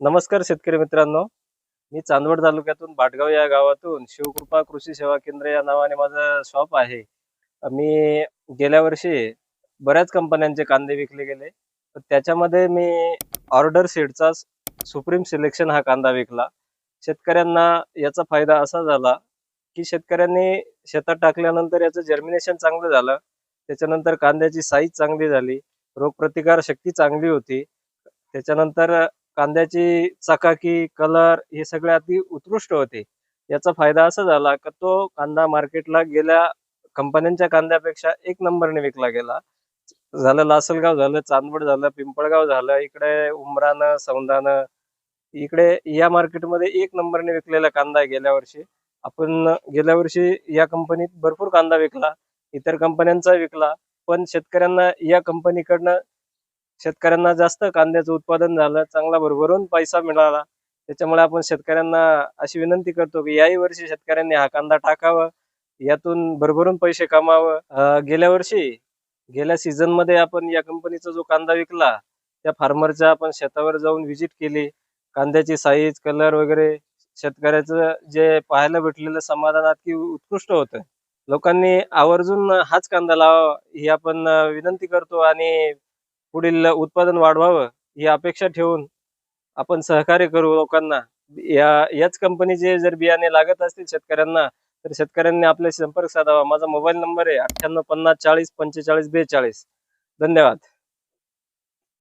नमस्कार शेतकरी मित्रांनो. मी चांदवड तालुक्यातून भाटगाव या गावातून शिवकृपा कृषी सेवा केंद्र या नावाने माझं शॉप आहे. मी गेल्या वर्षी बऱ्याच कंपन्यांचे कांदे विकले गेले. तर त्याच्यामध्ये मी ऑर्डर सीडचा सुप्रीम सिलेक्शन हा कांदा विकला. शेतकऱ्यांना याचा फायदा असा झाला की शेतकऱ्यांनी शेतात टाकल्यानंतर याचं जर्मिनेशन चांगलं झालं. त्याच्यानंतर कांद्याची साईज चांगली झाली. रोगप्रतिकार शक्ती चांगली होती. त्याच्यानंतर कांद्याची चकाकी कलर हे सगळे अति उत्कृष्ट होते. याचा फायदा असा झाला का तो कांदा मार्केटला गेल्या कंपन्यांच्या कांद्यापेक्षा एक नंबरने विकला गेला. झालं लासलगाव झालं चांदवड झालं पिंपळगाव झालं इकडे उमरानं सौंदानं इकडे या मार्केटमध्ये एक नंबरने विकलेला कांदा आहे गेल्या वर्षी. आपण गेल्या वर्षी या कंपनीत भरपूर कांदा विकला इतर कंपन्यांचा विकला पण शेतकऱ्यांना या कंपनीकडनं शेतकऱ्यांना जास्त कांद्याचं उत्पादन झालं चांगला भरभरून पैसा मिळाला. त्याच्यामुळे आपण शेतकऱ्यांना अशी विनंती करतो की याही वर्षी शेतकऱ्यांनी हा कांदा टाकावा. यातून भरभरून पैसे कमावं. गेल्या वर्षी गेल्या सीझनमध्ये आपण या कंपनीचा जो कांदा विकला त्या फार्मरच्या आपण शेतावर जाऊन व्हिजिट केली. कांद्याची साईज कलर वगैरे शेतकऱ्याचं जे पाहायला भेटलेलं समाधान की उत्कृष्ट होतं. लोकांनी आवर्जून हाच कांदा लावा ही आपण विनंती करतो आणि पुढील उत्पादन वाढवावं ही अपेक्षा ठेवून आपण सहकार्य करू लोकांना. या याच कंपनीचे जर बियाणे लागत असतील शेतकऱ्यांना तर शेतकऱ्यांनी आपल्याशी संपर्क साधावा. माझा मोबाईल नंबर आहे अठ्ठ्याण्णव पन्नास चाळीस पंचेचाळीस बेचाळीस. धन्यवाद.